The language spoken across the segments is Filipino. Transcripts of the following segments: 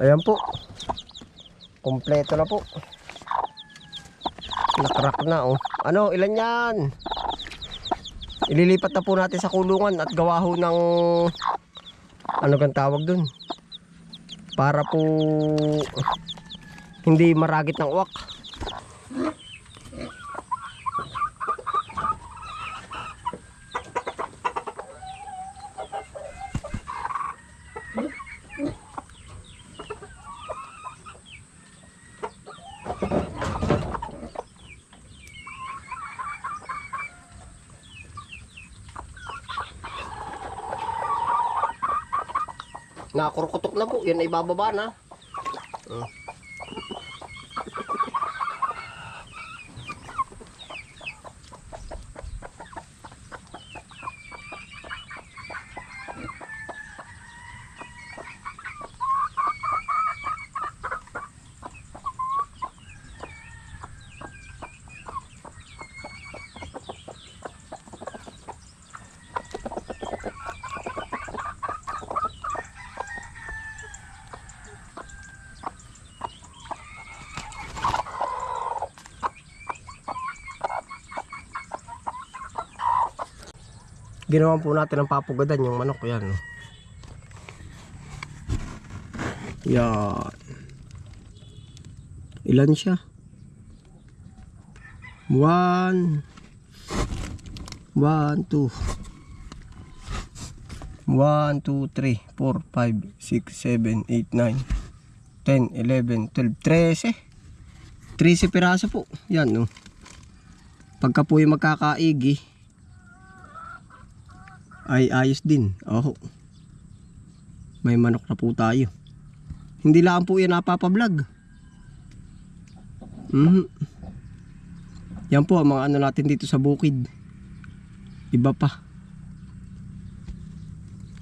Ayan po. Kompleto na po. Nakrak na oh. Ano, ilan yan? Ililipat na po natin sa kulungan at gawa ho ng ano gan tawag dun? Para po hindi maragit ng uwak. Nakakurkutok na po. Yan ay bababa na. Oh. Ginawan po natin ng papugadan yung manok. Yan. oh. Yan. Ilan siya? One. One, two. One, two, three, four, five, six, seven, eight, nine, ten, eleven, twelve, trece. Trece piraso po. Yan, no. Pagka po yung magkakaigi, ay ayos din. Oh. May manok na po tayo. Hindi lang po yan napapablog. Mhm. Yan po ang mga ano natin dito sa bukid. Iba pa.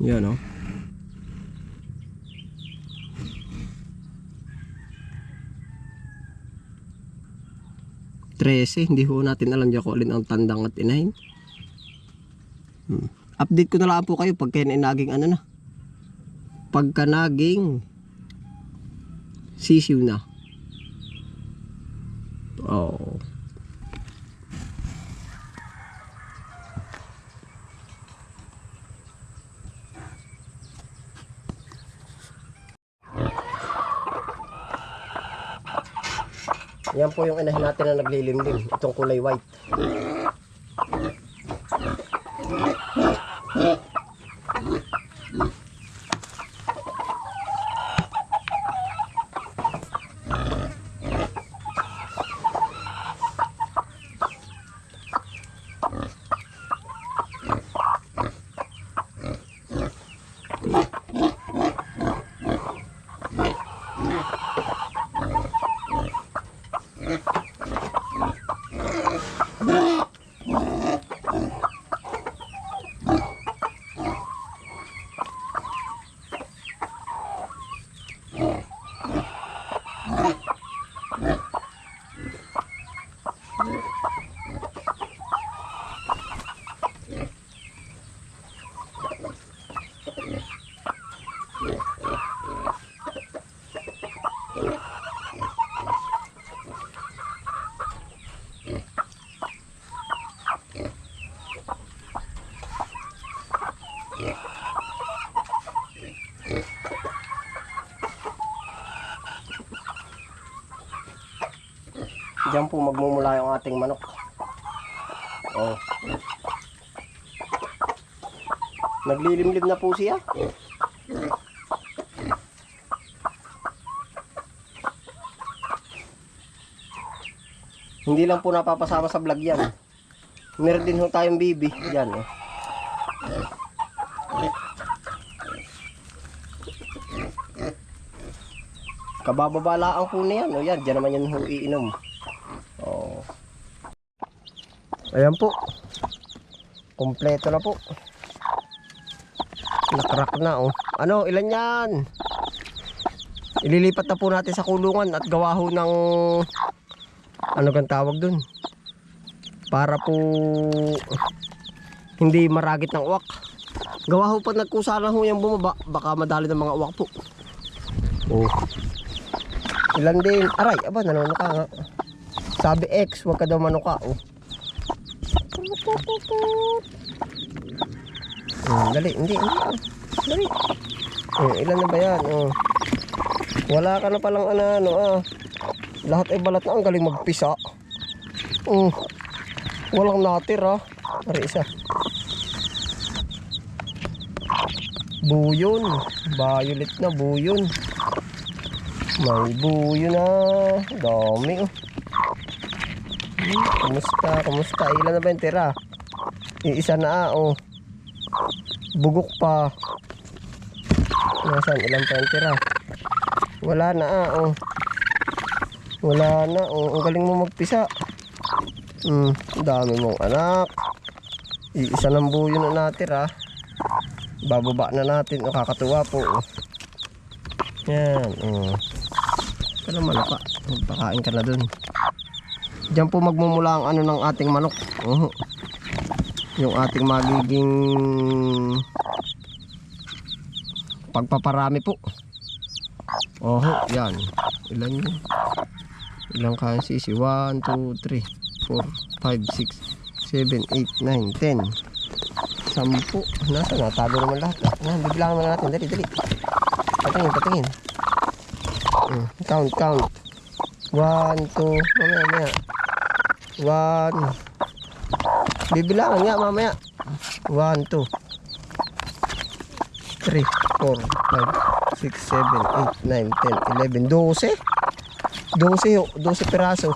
Yan oh. Trese, hindi ho natin alam dyan kung alin ang tandang at inahin. Hmm. Update ko na lang po kayo pagka na naging ano na. Pagka naging sisiw na. Oh. Yan po yung inahin natin na naglilimlim. Itong kulay white. Diyan po magmumula yung ating manok. Oh. Naglilimlim na po siya. Hindi lang po napapasama sa vlog yan. Meron din ho tayong bibi. Yan oh. Kabababa ang po na yan. O yan, dyan naman yan ho iinom. Oh. Ayan po. Kompleto na po. Nakrak na oh. Ano, ilan yan? Ililipat na po natin sa kulungan at gawa ho ng ano gan tawag dun? Para po hindi maragit ng uwak. Gawa ho pag nagkusala ho yung bumaba, baka madali ng mga uwak po. Oh. Ilan din? Aray, aba, nanonoka nga. Sabi X, wag ka daw manuka. Oh. Hmm, dali, hindi, ah. Dali. Oh, ilan na ba yan? Oh. Wala ka na palang ano, ano ah. Lahat ay balat na. Ang galing magpisa. Oh. Walang natira. Pare isa. Buyon. Violet na buyon. May buyo na. Dami oh. Kumusta? Kumusta? Ilan na ba yung tira? Iisa na ah, oh. Bugok pa. Nasaan? Ilan pa yung tira? Wala na ah, oh. Wala na, oh. Ang galing mo magpisa. Hmm, dami mong anak. Iisa ng buyo na natira. Bababa na natin. O, kakatuwa po. Oh. Yan, oh. Ito naman pa. Magpakain ka na dun. Diyan po magmumula ang ano ng ating manok. Oh. Yung ating magiging pagpaparami po. Oh, yan. Ilan yun? Ilang kaya sisi? 1, 2, 3, 4, 5, 6, 7, 8, 9, 10. Sampu. Nasa na? Tago naman lahat. Ah, bibilangan naman natin. Dali, dali. Patingin, patingin. Hmm, count, count. 1, 2, mamaya, mamaya. 1. Bibilangan nga mamaya. 1, 2, 3, 4, 5, 6, 7, 8, 9, 10, 11, 12. 12 yo, 12 piraso.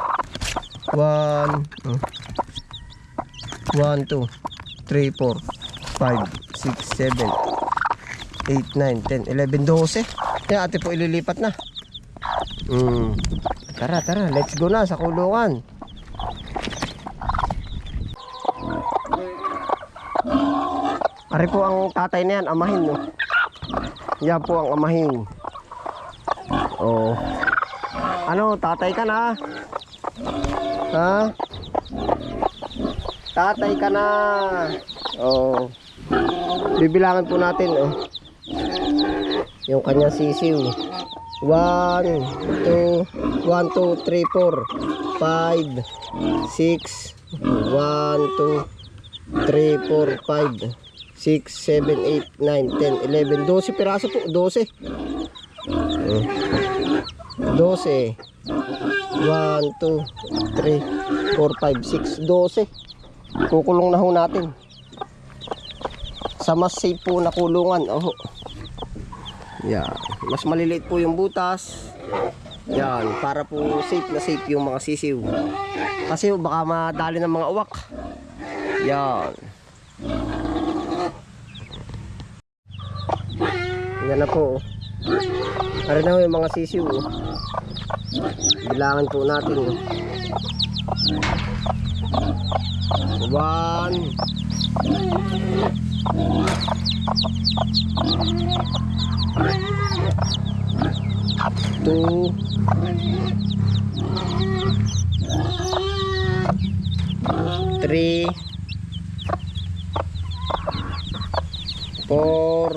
1 1 2 3 4 5 6 7 8 9 10 11 12. Kaya ate po ililipat na. Mm. Tara, tara, let's go na sa kulungan. Ari po ang tatay na yan, amahin no. Yan po ang amahin. Oh. Ano, tatay ka na? Ha? Tatay ka na. Oh. Bibilangan po natin, oh. Yung kanyang sisiw. 1, 2, 1, 2, 3, 4, 5, 6, 1, 2, 3, 4, 5, 6, 7, 8, 9, 10, 11, 12 piraso po, 12. Oh. 12 1, 2, 3, 4, 5, 6, 12 kukulong na ho natin. Sa mas safe po na kulungan oh. yan mas maliliit po yung butas. Yan para po safe na safe yung mga sisiw. Kasi baka madali ng mga uwak. Yan yan na po oh. Ano na yung mga sisiw oh. Bilangan po natin. oh. One. Two. Three. Four.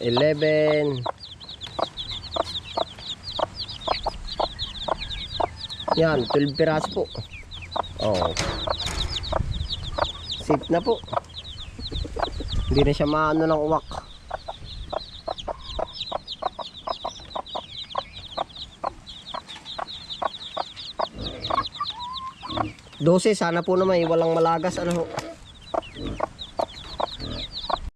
Eleven. Yan, 12 piraso po. Oh. Safe na po. Hindi na siya maano ng uwak. Dose, sana po naman eh, walang malagas ano ho.